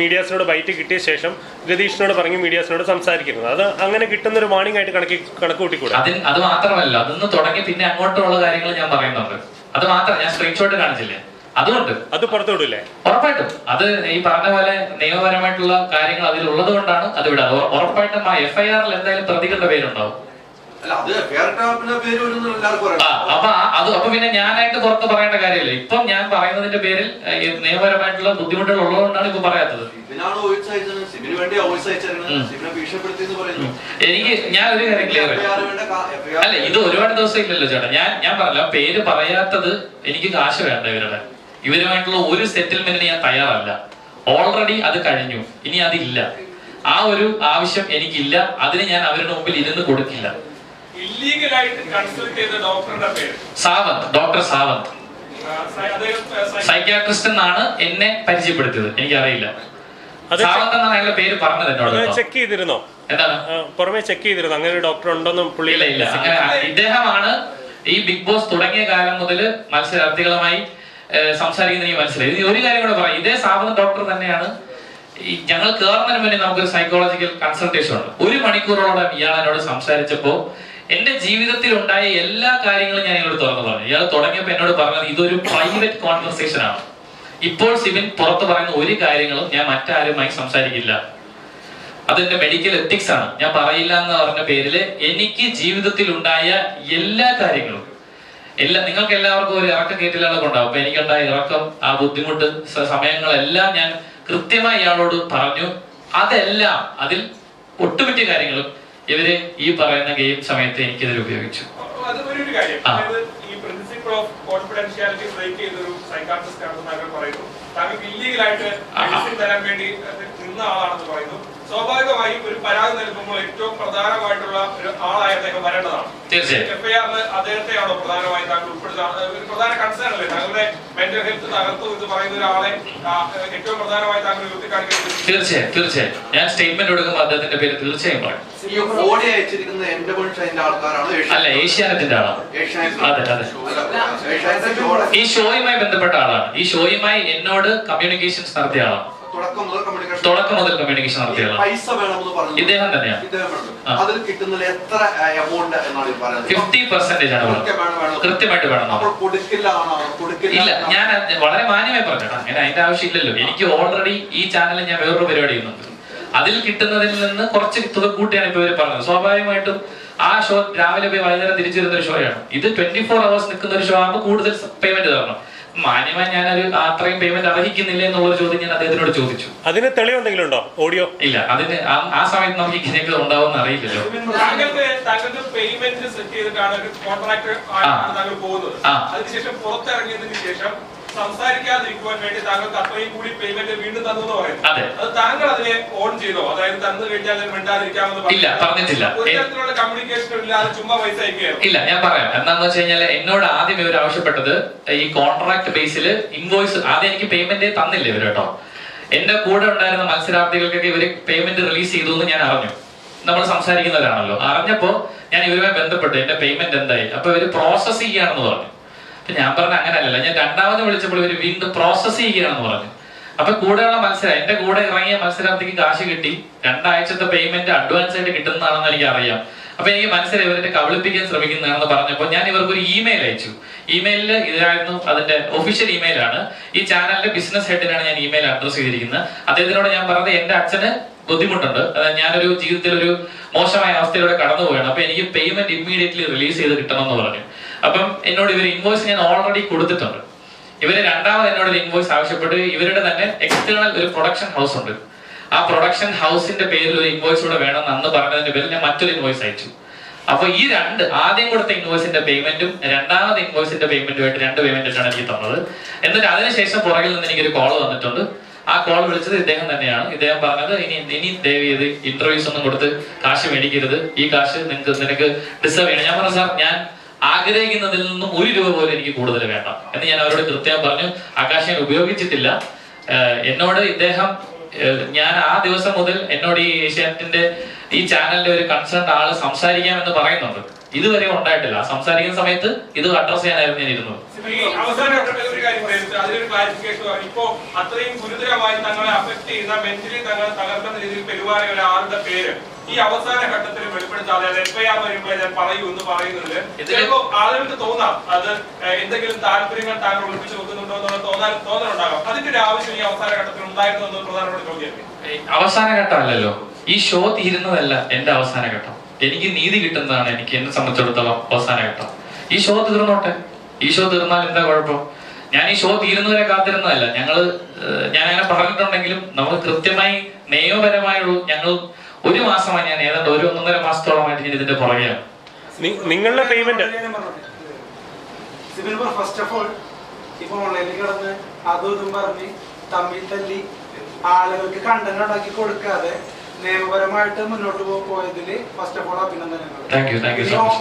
മീഡിയാസിനോട് ബൈറ്റ് കിട്ടിയ ശേഷം രതീഷിനോട് പറഞ്ഞ് മീഡിയാസിനോട് സംസാരിക്കുന്നത്. അത് അങ്ങനെ കിട്ടുന്ന ഒരു വാണിംഗ് ആയിട്ട് കണക്കി കണക്ക് കൂട്ടിക്കൂടെ? അത് മാത്രമല്ല അതൊന്ന് തുടങ്ങി പിന്നെ അങ്ങോട്ടുള്ള കാര്യങ്ങൾ ഞാൻ പറയുന്നുണ്ട്. അത് മാത്രം ഞാൻ സ്ക്രീൻഷോട്ട് കാണിച്ചില്ലേ? അതുകൊണ്ട് അത് പുറത്തുവിടില്ലേ ഉറപ്പായിട്ടും. അത് ഈ പറഞ്ഞ പോലെ നിയമപരമായിട്ടുള്ള കാര്യങ്ങൾ അതിൽ ഉള്ളത് കൊണ്ടാണ് അത് വിടാതെ ഉറപ്പായിട്ടും ആ എഫ് ഐ ആറിൽ എന്തായാലും പ്രതികളുടെ പേരുണ്ടാവും. അപ്പൊ അത് അപ്പൊ പിന്നെ ഞാനായിട്ട് പുറത്ത് പറയേണ്ട കാര്യമില്ല. ഇപ്പം ഞാൻ പറയുന്നതിന്റെ പേരിൽ നിയമപരമായിട്ടുള്ള ബുദ്ധിമുട്ടുകൾ ഉള്ളതുകൊണ്ടാണ് ഇപ്പൊ പറയാത്തത്. എനിക്ക് ഞാൻ ഒരു കാര്യം ക്ലിയർ അല്ല ഇത് ഒരുപാട് ദിവസം ഇല്ലല്ലോ ചേട്ടാ. ഞാൻ ഞാൻ പറഞ്ഞ പേര് പറയാത്തത് എനിക്ക് കാശ് വേണ്ട ഇവരുടെ. ഇവരുമായിട്ടുള്ള ഒരു സെറ്റിൽമെന്റിന് ഞാൻ തയ്യാറല്ല. ഓൾറെഡി അത് കഴിഞ്ഞു. ഇനി അതില്ല. ആ ഒരു ആവശ്യം എനിക്കില്ല. അതിന് ഞാൻ അവരുടെ മുമ്പിൽ ഇരുന്ന് കൊടുക്കില്ല. സാവന്ത്. ഡോക്ടർ സാവന്ത്. സൈക്യാട്രിസ്റ്റ് എന്നാണ് എന്നെ പരിചയപ്പെടുത്തിയത്. എനിക്കറിയില്ല. സാവന്ത് എന്നാണ് അയാളുടെ പേര് പറഞ്ഞത് എന്നോട് ചെക്ക് ചെയ്തിരുന്നോ? എന്താണ്? പുറമെ ചെക്ക് ചെയ്തിരുന്നു? അങ്ങനെ ഒരു ഡോക്ടർ ഉണ്ടോന്നും പുള്ളിയില്ല ഇല്ല ഇദ്ദേഹമാണ് ഈ ബിഗ് ബോസ് തുടങ്ങിയ കാലം മുതൽ മത്സരാർത്ഥികളുമായി സംസാരിക്കുന്ന എനിക്ക് മനസ്സിലായി. ഒരു കാര്യം കൂടെ പറയാം. ഇതേ സ്ഥാപന ഡോക്ടർ തന്നെയാണ് ഈ ഞങ്ങൾ കയറുന്നതിന് വേണ്ടി നമുക്കൊരു സൈക്കോളജിക്കൽ കൺസൾട്ടേഷൻ ഉണ്ട്. ഒരു മണിക്കൂറോളം ഇയാൾ എന്നോട് സംസാരിച്ചപ്പോ എന്റെ ജീവിതത്തിൽ ഉണ്ടായ എല്ലാ കാര്യങ്ങളും ഞാൻ ഇയാളോട് തുറന്നു പറഞ്ഞു. ഇയാൾ തുടങ്ങിയപ്പോൾ എന്നോട് പറഞ്ഞത് ഇതൊരു പ്രൈവറ്റ് കോൺവെർസേഷൻ ആണ്. ഇപ്പോൾ സിബിൻ പുറത്ത് പറയുന്ന ഒരു കാര്യങ്ങളും ഞാൻ മറ്റാരുമായി സംസാരിക്കില്ല. അതെന്റെ മെഡിക്കൽ എത്തിക്സ് ആണ്. ഞാൻ പറയില്ല എന്ന് പറഞ്ഞ പേരിൽ എനിക്ക് ജീവിതത്തിൽ ഉണ്ടായ എല്ലാ കാര്യങ്ങളും എല്ലാ നിങ്ങൾക്ക് എല്ലാവർക്കും ഒരു ഇറക്കം കേട്ടില്ലാതെ ഉണ്ടാവും. അപ്പൊ എനിക്കുണ്ടായ ഇറക്കം ആ ബുദ്ധിമുട്ട് സമയങ്ങളെല്ലാം ഞാൻ കൃത്യമായി ഇയാളോട് പറഞ്ഞു. അതെല്ലാം അതിൽ ഒട്ടുമിക്ക കാര്യങ്ങളും ഇവർ ഈ പറയുന്ന ഗെയിം സമയത്ത് എനിക്കിതിൽ ഉപയോഗിച്ചു. ആ. പ്രിൻസിപ്പിൾ ഓഫ് കോൺഫിഡൻഷ്യാലിറ്റി ബ്രേക്ക് ചെയ്ത ഒരു സൈക്കാട്രിസ്റ്റ് ആണെന്ന് താങ്കൾ പറയുന്നു. താങ്കൾക്ക് ഇല്ലീഗലായിട്ട് മെഡിസിൻ തരാൻ വേണ്ടി നിന്ന ആളാണെന്ന് പറയുന്നു. സ്വാഭാവികമായും ഒരു പരാതി നൽകുമ്പോൾ ഏറ്റവും പ്രധാനമായിട്ടുള്ള ഒരു ആളായി അദ്ദേഹം വരേണ്ടതാണ്. തീർച്ചയായും. തീർച്ചയായും ഞാൻ സ്റ്റേറ്റ്മെന്റ് കൊടുക്കുമ്പോൾ അദ്ദേഹത്തിന്റെ പേര് തീർച്ചയായും പറയും. അല്ല ഏഷ്യാനെറ്റിന്റെ ആളാണ്. അതെ, അതെ. ഈ ഷോയുമായി ബന്ധപ്പെട്ട ആളാണ്. ഈ ഷോയുമായി എന്നോട് കമ്മ്യൂണിക്കേഷൻസ് നടത്തിയ ആളാണ്. തുടക്കം മുതൽ കമ്മ്യൂണിക്കേഷൻ തുടക്കം മുതൽ കമ്മ്യൂണിക്കേഷൻ നടത്തിയ ആളാണ് പൈസ വേണമെന്ന് പറഞ്ഞു ഇദ്ദേഹം തന്നെയാണ്. അതിൽ കിട്ടുന്നതിൽ എത്ര എമൗണ്ട് എന്നാണ് പറയുന്നത്? ഫിഫ്റ്റി പെർസെന്റേജ് ആണ്. കൃത്യമായിട്ട് വേണം ഇല്ല ഞാൻ വളരെ മാന്യമായി പറഞ്ഞു അങ്ങനെ അതിന്റെ ആവശ്യമില്ലല്ലോ. എനിക്ക് ഓൾറെഡി ഈ ചാനലിൽ ഞാൻ വേറൊരു പരിപാടി ചെയ്യുന്നുണ്ട്. അതിൽ കിട്ടുന്നതിൽ നിന്ന് കുറച്ച് തുക കൂട്ടിയാണ് ഇപ്പൊ ഇവർ പറഞ്ഞത്. സ്വാഭാവികമായിട്ടും ആ ഷോ രാവിലെ പോയി വൈകുന്നേരം തിരിച്ചു വരുന്ന ഒരു ഷോയാണ് ഇത് ട്വന്റി ഫോർ അവേഴ്സ് നിൽക്കുന്ന ഒരു ഷോ ആകുമ്പോൾ കൂടുതൽ പേയ്മെന്റ് തരണം. മാന്യമായി ഞാനൊരു അത്രയും പേയ്മെന്റ് അർഹിക്കുന്നില്ല എന്നുള്ളൊരു ചോദ്യം ഞാൻ അദ്ദേഹത്തിനോട് ചോദിച്ചു. അതിന് തെളിവ് ഉണ്ടോ? ഓഡിയോ? ഇല്ല അതിന് ആ- സമയത്ത് നമുക്ക് ഇങ്ങനെയൊക്കെ ഉണ്ടാവും അറിയില്ലല്ലോ. പേയ്മെന്റ് സെറ്റ് ചെയ്തിട്ടാണ് ഒരു കോൺട്രാക്ട്. അതിനുശേഷം പുറത്തിറങ്ങിയതിന് ശേഷം സംസാരിക്കാതിരിക്കുവാൻ വേണ്ടി താങ്കൾക്ക് അത്രയും കൂടി പേയ്മെന്റ് വീണ്ടും തന്നു എന്ന് പറയുന്നു. അതെ. അത് താങ്കൾ അതിനെ ഓൺ ചെയ്തോ? അതായത് തന്നു കഴിഞ്ഞാൽ മിണ്ടാതിരിക്കാമെന്ന് ഇല്ല, പറഞ്ഞിട്ടില്ല. ഒരു തരത്തിലുള്ള കമ്മ്യൂണിക്കേഷനും ഇല്ലാതെ ചുമ്മാ പൈസ അയക്കുകയാണ്? ഇല്ല ഞാൻ പറയാം. എന്താന്ന് വെച്ച് കഴിഞ്ഞാൽ എന്നോട് ആദ്യം ഇവർ ആവശ്യപ്പെട്ടത് ഈ കോൺട്രാക്ട് ബേസിൽ ഇൻവോയ്സ് ആദ്യം എനിക്ക് പേയ്മെന്റ് തന്നില്ല ഇവർ കേട്ടോ? എന്റെ കൂടെ ഉണ്ടായിരുന്ന മത്സരാർത്ഥികൾക്കൊക്കെ ഇവർ പേയ്മെന്റ് റിലീസ് ചെയ്തു എന്ന് ഞാൻ അറിഞ്ഞു. നമ്മൾ സംസാരിക്കുന്നവരാണല്ലോ. അറിഞ്ഞപ്പോ ഞാൻ ഇവരുമായി ബന്ധപ്പെട്ടു. എന്റെ പേയ്മെന്റ് എന്തായി? അപ്പൊ ഇവർ പ്രോസസ് ചെയ്യുകയാണെന്ന് പറഞ്ഞു. അപ്പൊ ഞാൻ പറഞ്ഞ അങ്ങനെയല്ല ഞാൻ രണ്ടാമത് വിളിച്ചപ്പോൾ ഇവർ വീണ്ടും പ്രോസസ് ചെയ്യുകയാണെന്ന് പറഞ്ഞു. അപ്പൊ കൂടെയുള്ള മത്സരം എന്റെ കൂടെ ഇറങ്ങിയ മത്സരാർത്ഥിക്ക് കാശ് കിട്ടി. രണ്ടാഴ്ചത്തെ പേയ്മെന്റ് അഡ്വാൻസ് ആയിട്ട് കിട്ടുന്നതാണെന്ന് എനിക്ക് അറിയാം അപ്പൊ എനിക്ക് മനസ്സിലായി ഇവരെ കബളിപ്പിക്കാൻ ശ്രമിക്കുന്നതാണെന്ന് പറഞ്ഞപ്പോൾ ഞാൻ ഇവർക്ക് ഒരു ഇമെയിൽ അയച്ചു. ഇമെയിലിൽ ഇതായിരുന്നു അതിന്റെ ഒഫീഷ്യൽ ഇമെയിൽ ആണ്. ഈ ചാനലിന്റെ ബിസിനസ് ഹെഡിനാണ് ഞാൻ ഇമെയിൽ അഡ്രസ് ചെയ്തിരിക്കുന്നത്. അദ്ദേഹത്തിനോട് ഞാൻ പറഞ്ഞത് എന്റെ അച്ഛന് ബുദ്ധിമുട്ടുണ്ട്. അതായത് ഞാനൊരു ജീവിതത്തിൽ ഒരു മോശമായ അവസ്ഥയിലൂടെ കടന്നു പോവുകയാണ് അപ്പൊ എനിക്ക് പേയ്മെന്റ് ഇമ്മീഡിയറ്റ്ലി റിലീസ് ചെയ്ത് കിട്ടണം എന്ന് പറഞ്ഞു. അപ്പം എന്നോട് ഇവർ ഇൻവോയ്സ് ഞാൻ ഓൾറെഡി കൊടുത്തിട്ടുണ്ട്. ഇവർ രണ്ടാമത് എന്നോട് ഇൻവോയ്സ് ആവശ്യപ്പെട്ട്. ഇവരുടെ തന്നെ എക്സ്റ്റേണൽ ഒരു പ്രൊഡക്ഷൻ ഹൗസ് ഉണ്ട്. ആ പ്രൊഡക്ഷൻ ഹൗസിന്റെ പേരിൽ ഒരു ഇൻവോയ്സ് കൂടെ വേണം അന്ന് പറഞ്ഞതിന്റെ പേരിൽ ഞാൻ മറ്റൊരു ഇൻവോയ്സ് അയച്ചു. അപ്പൊ ഈ രണ്ട് ആദ്യം കൊടുത്ത ഇൻവോയ്സിന്റെ പേയ്മെന്റും രണ്ടാമത് ഇൻവോയ്സിന്റെ പേയ്മെന്റുമായിട്ട് രണ്ട് പേയ്മെന്റാണ് എനിക്ക് തന്നത്. എന്നിട്ട് അതിനുശേഷം പുറകിൽ നിന്ന് എനിക്കൊരു കോൾ വന്നിട്ടുണ്ട്. ആ കോൾ വിളിച്ചത് ഇദ്ദേഹം തന്നെയാണ്. ഇദ്ദേഹം പറഞ്ഞത് ഇനി ഇനി ദയവ് ചെയ്ത് ഇന്റർവ്യൂസ് ഒന്നും കൊടുത്ത് കാശ് മേടിക്കരുത്. ഈ കാശ് നിങ്ങൾക്ക് നിനക്ക് ഡിസേർവ് ചെയ്യണം. ഞാൻ പറഞ്ഞു സാർ ഞാൻ ആഗ്രഹിക്കുന്നതിൽ നിന്നും ഒരു രൂപ പോലും എനിക്ക് കൂടുതൽ വേണ്ട എന്ന് ഞാൻ അവരോട് കൃത്യം പറഞ്ഞു. ആകാശ് ഉപയോഗിച്ചിട്ടില്ല. എന്നോട് ഇദ്ദേഹം ഞാൻ ആ ദിവസം മുതൽ എന്നോട് ഈ ഏഷ്യാനെറ്റിന്റെ ഈ ചാനലിന്റെ ഒരു കൺസേൺ ആൾ സംസാരിക്കാമെന്ന് പറയുന്നുണ്ട്. ഇതുവരെ ഉണ്ടായിട്ടില്ല. സംസാരിക്കുന്ന സമയത്ത് ഇത് അഡ്രസ് ചെയ്യാനായിരുന്നു ഞാൻ ഇരുന്നത്. ഇപ്പോ അത്രയും ഗുരുതരമായി തങ്ങളെ അഫക്ട് ചെയ്യുന്ന മെന്റലി തങ്ങളെ തകർക്കുന്ന രീതിയിൽ പെരുമാറിയ പേര് ഈ അവസാന ഘട്ടത്തിൽ വെളിപ്പെടുത്താതെ അത് എഫ്ഐആർ വരുമ്പോൾ ഞാൻ പറയൂ എന്ന് പറയുന്നത് ഇതിൽ ചിലപ്പോ ആളുകൾക്ക് തോന്നാം അത് എന്തെങ്കിലും താല്പര്യങ്ങൾ താങ്കൾ ഒളിപ്പിച്ചു വെക്കുന്നുണ്ടോ എന്നുള്ള തോന്നാൻ തോന്നലുണ്ടാകാം. അതിന്റെ ഒരു ആവശ്യം ഈ അവസാന ഘട്ടത്തിൽ ഉണ്ടായിരുന്നു എന്നത് പ്രധാനപ്പെട്ട ചോദ്യമല്ലേ ഏയ് അവസാന ഘട്ടമല്ലല്ലോ. ഈ ഷോ തീരുന്നതല്ല എന്റെ അവസാന ഘട്ടം. എനിക്ക് നീതി കിട്ടുന്നതാണ് എനിക്ക് എന്നെ സംബന്ധിച്ചിടത്തോളം അവസാന ഘട്ടം ഈ ഷോ തീർന്നോട്ടെ? ഈ ഷോ തീർന്നാൽ എന്താ കുഴപ്പം? ഞാൻ ഈ ഷോ തീരുന്നവരെ കാത്തിരുന്നതല്ല. ഞങ്ങൾ ഞാൻ അങ്ങനെ പറഞ്ഞിട്ടുണ്ടെങ്കിലും നമ്മൾ കൃത്യമായി നിയമപരമായുള്ള ഞങ്ങൾ ഒരു മാസമായി ഞാൻ ഏതാണ്ട് ഒരു ഒന്നൊന്നര മാസത്തോളമായിട്ട് ഞാൻ ഇതിന്റെ പുറകെയാണ്. നിങ്ങളുടെ പേയ്മെന്റ് ഫസ്റ്റ് ഓഫ് ഓൾ ഇപ്പൊ ഓൺലൈനിൽ കിടന്ന് അതും ഇതും പറഞ്ഞ് തമ്മിൽ തല്ലി ആളുകൾക്ക് കണ്ടന്റ് ഉണ്ടാക്കി കൊടുക്കാതെ നിയമപരമായിട്ട് മുന്നോട്ട് പോ- പോയതിൽ ഫസ്റ്റ് ഓഫ് ഓൾ അഭിനന്ദനങ്ങൾ.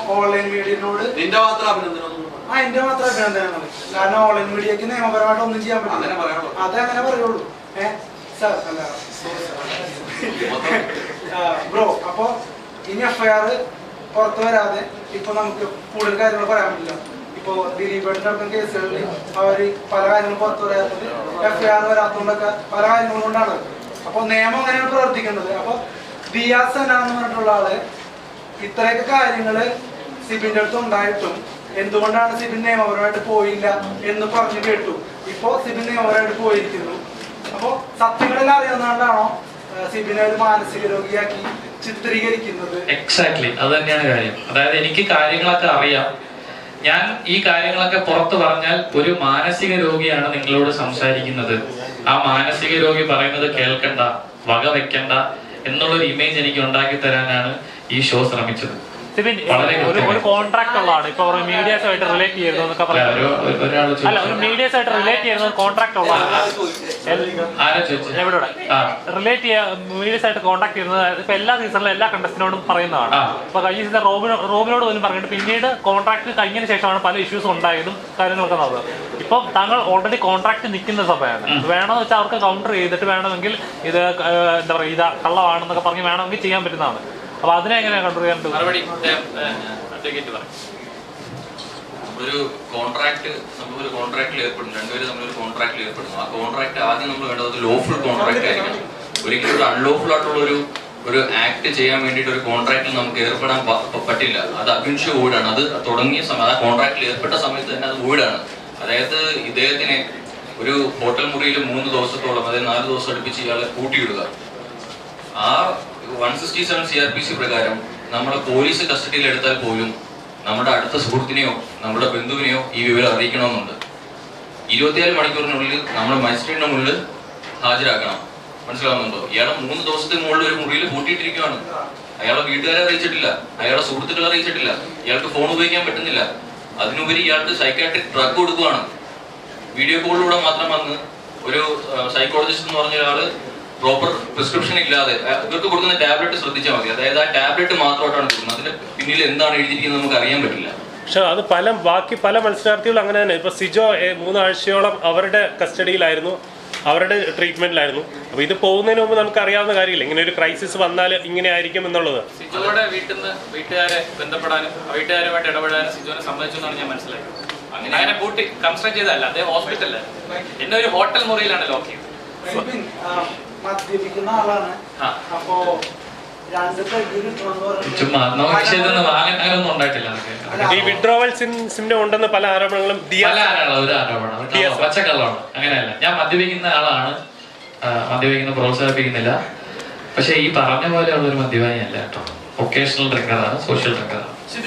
ഓൺലൈൻ മീഡിയനോട് നിന്റെ മാത്രം അഭിനന്ദനം ആ എന്റെ മാത്രം അഭിനന്ദനങ്ങൾ. കാരണം ഓൺലൈൻ മീഡിയക്ക് നിയമപരമായിട്ട് ഒന്നും ചെയ്യാൻ പറ്റില്ല. പറയാനുള്ളൂ. അത് അങ്ങനെ പറയുള്ളൂ. ഏഹ് സാർ അല്ല ബ്രോ അപ്പൊ ഇനി എഫ്ഐആർ പുറത്തു വരാതെ ഇപ്പൊ നമുക്ക് കൂടുതൽ കാര്യങ്ങൾ പറയാൻ പറ്റില്ല. ഇപ്പോ ദിലീപേട്ടന്റെ അടക്കം കേസുകളിൽ അവർ പല കാര്യങ്ങളും പുറത്തു വരാത്തത് എഫ്ഐആർ വരാത്തതുകൊണ്ടൊക്കെ പല കാര്യങ്ങളും കൊണ്ടാണ്. അപ്പൊ നിയമം അങ്ങനെയാണ് പ്രവർത്തിക്കുന്നത്. അപ്പൊ ദിയാസ് എന്ന് പറഞ്ഞിട്ടുള്ള ആൾ ഇത്രയൊക്കെ കാര്യങ്ങൾ സിബിന്റെ അടുത്ത് ഉണ്ടായിട്ടും എന്തുകൊണ്ടാണ് സിബിൻ നിയമപരമായിട്ട് പോയില്ല എന്ന് പറഞ്ഞു കേട്ടു. ഇപ്പോ സിബിൻ നിയമപരമായിട്ട് പോയിരിക്കുന്നു. അപ്പോ സത്യങ്ങളെല്ലാം അറിയാവുന്നതുകൊണ്ടാണോ സിബിനെ ഒരു മാനസിക രോഗിയാക്കി ചിത്രീകരിക്കുന്നത്? എക്സാക്ട്ലി അത് തന്നെയാണ് കാര്യം. അതായത് എനിക്ക് കാര്യങ്ങളൊക്കെ അറിയാം. ഞാൻ ഈ കാര്യങ്ങളൊക്കെ പുറത്തു പറഞ്ഞാൽ ഒരു മാനസിക രോഗിയാണ് നിങ്ങളോട് സംസാരിക്കുന്നത്. ആ മാനസിക രോഗി പറയുന്നത് കേൾക്കണ്ട വക വെക്കണ്ട എന്നുള്ളൊരു ഇമേജ് എനിക്ക് ഉണ്ടാക്കി തരാനാണ് ഈ ഷോ ശ്രമിച്ചത്. ഒരു. കോൺട്രാക്ട് ഉള്ളതാണ്. ഇപ്പൊ മീഡിയാസ് ആയിട്ട് റിലേറ്റ് ചെയ്യുന്നു എന്നൊക്കെ പറഞ്ഞു അല്ല ഒരു മീഡിയാസ് ആയിട്ട് റിലേറ്റ് ചെയ്യുന്ന കോൺട്രാക്ട് ഉള്ളതാണ്. എവിടെ റിലേറ്റ് ചെയ്യാ മീഡിയസ് ആയിട്ട് കോൺടാക്ട് ചെയ്യുന്നത് ഇപ്പൊ എല്ലാ സീസണിലും എല്ലാ കണ്ടസ്റ്റിനോടും പറയുന്നതാണ്. ഇപ്പൊ കഴിഞ്ഞ സീസൺ റോബിനോ റോബിനോട് പോലും പറഞ്ഞിട്ട് പിന്നീട് കോൺട്രാക്ട് കഴിഞ്ഞതിന് ശേഷമാണ് പല ഇഷ്യൂസ് ഉണ്ടായതും കാര്യങ്ങളൊക്കെ നടന്നത്. ഇപ്പൊ താങ്കൾ ഓൾറെഡി കോൺട്രാക്ട് നിൽക്കുന്ന സമയമാണ്. വേണമെന്ന് വെച്ചാൽ അവർക്ക് കൗണ്ടർ ചെയ്തിട്ട് വേണമെങ്കിൽ ഇത് എന്താ പറയുക ഇത് കള്ളമാണെന്നൊക്കെ പറഞ്ഞ് വേണമെങ്കിൽ ചെയ്യാൻ പറ്റുന്നതാണ്. അപ്പൊ അതിനെ എങ്ങനെയാണ് കണ്ടുപിടിക്കാൻ മറുപടി അഡ്വക്കേറ്റ് പറയും ഒരു കോൺട്രാക്ട് നമ്മളൊരു കോൺട്രാക്റ്റിൽ ഏർപ്പെടുന്നു രണ്ടുപേരും തമ്മിൽ ഒരു കോൺട്രാക്റ്റിൽ ഏർപ്പെടുന്നു ആ കോൺട്രാക്ട് ആദ്യം നമ്മൾ വേണ്ടത് ലോഫുൾ കോൺട്രാക്ട് ആയിരിക്കണം. ഒരിക്കലും ഒരു അൺലോഫുൾ ആയിട്ടുള്ള ഒരു ഒരു ആക്ട് ചെയ്യാൻ വേണ്ടിയിട്ട് ഒരു കോൺട്രാക്റ്റിൽ നമുക്ക് ഏർപ്പെടാൻ പറ്റില്ല. അത് അഭിൻഷ്യ ഓടാണ് അത് തുടങ്ങിയ സമയത്ത് ആ കോൺട്രാക്റ്റിൽ ഏർപ്പെട്ട സമയത്ത് തന്നെ അത് ഓടാണ് അതായത് ഇദ്ദേഹത്തിനെ ഒരു ഹോട്ടൽ മുറിയിൽ മൂന്ന് ദിവസത്തോളം അതായത് നാല് ദിവസം അടുപ്പിച്ച് ഇയാളെ കൂട്ടിയിടുക. ആ one sixty seven C R P C പ്രകാരം നമ്മളെ പോലീസ് കസ്റ്റഡിയിൽ എടുത്താൽ പോലും നമ്മുടെ അടുത്ത സുഹൃത്തിനെയോ നമ്മുടെ ബന്ധുവിനെയോ ഈ വിവരം അറിയിക്കണമെന്നുണ്ട്. ഇരുപത്തിയാൽ മണിക്കൂറിനുള്ളിൽ നമ്മൾ മജിസ്ട്രേറ്റിന്റെ മുന്നിൽ ഹാജരാക്കണം. മനസ്സിലാവുന്നുണ്ടോ? ഇയാളെ മൂന്ന് ദിവസത്തിന് മുകളിൽ ഒരു മുറിയിൽ പൂട്ടിയിട്ടിരിക്കുകയാണ് അയാളെ വീട്ടുകാരെ അറിയിച്ചിട്ടില്ല. അയാളെ സുഹൃത്തുക്കളെ അറിയിച്ചിട്ടില്ല. ഇയാൾക്ക് ഫോൺ ഉപയോഗിക്കാൻ പറ്റുന്നില്ല. അതിനുപരി ഇയാൾക്ക് സൈക്കാട്രിക് ഡ്രഗ് കൊടുക്കുകയാണ് വീഡിയോ കോളിലൂടെ മാത്രം വന്ന് ഒരു സൈക്കോളജിസ്റ്റ് എന്ന് പറഞ്ഞ ഒരാൾ പ്രോപ്പർ പ്രിസ്ക്രിപ്ഷൻ ഇല്ലാതെ ഇവർക്ക് കൊടുക്കുന്ന ടാബ്ലറ്റ് ശ്രദ്ധിച്ചാൽ മതി. അതായത് ആ ടാബ്ലറ്റ് മാത്രമായിട്ടാണ് കൊടുക്കുന്നത്. അതിന്റെ പിന്നിൽ എന്താണ് എഴുതിയിരിക്കുന്നത് നമുക്ക് അറിയാൻ പറ്റില്ല. പക്ഷെ അത് പല ബാക്കി പല മത്സരാർത്ഥികളും അങ്ങനെ തന്നെ. ഇപ്പൊ സിജോ മൂന്നാഴ്ചയോളം അവരുടെ കസ്റ്റഡിയിലായിരുന്നു. അവരുടെ ട്രീറ്റ്മെന്റിലായിരുന്നു. അപ്പൊ ഇത് പോകുന്നതിന് മുമ്പ് നമുക്ക് അറിയാവുന്ന കാര്യമില്ല. ഇങ്ങനെ ഒരു ക്രൈസിസ് വന്നാൽ ഇങ്ങനെ ആയിരിക്കും എന്നുള്ളത്. സിജോയുടെ വീട്ടിൽ നിന്ന് വീട്ടുകാരെ ബന്ധപ്പെടാനും വീട്ടുകാരുമായിട്ട് ഇടപെടാനും സിജോനെ സമ്മതിച്ചു എന്നാണ് ഞാൻ മനസ്സിലാക്കിയത് അങ്ങനെ അങ്ങനെ കൂട്ടി കൺസ്ട്രക്ട് ചെയ്തതല്ല. അദ്ദേഹം ഹോസ്പിറ്റലിൽ എന്നെ ഒരു ഹോട്ടൽ മുറിയിലാണ് ലോക്ക് ചെയ്തത്. മദ്യപിക്കുന്ന ആളാണ്. അപ്പോ ഈ വിഡ്രോവൽ സിംറ്റം ഉണ്ടെന്ന് പല ആരോപണങ്ങളും ദിയ പല ആരാളോ ഒരു ആരോപണം അത് കള്ളം, പച്ചക്കള്ളമാണ് അങ്ങനെയല്ല. ഞാൻ മദ്യപിക്കുന്ന ആളാണ്. മദ്യപിക്കുന്ന പ്രോത്സാഹിപ്പിക്കുന്നില്ല. പക്ഷെ ഈ പറഞ്ഞ പോലെയുള്ള ഒരു മദ്യപാനി അല്ല കേട്ടോ ഒക്കേഷണൽ ഡ്രിങ്കറാണ് സോഷ്യൽ ഡ്രിങ്കറാണ്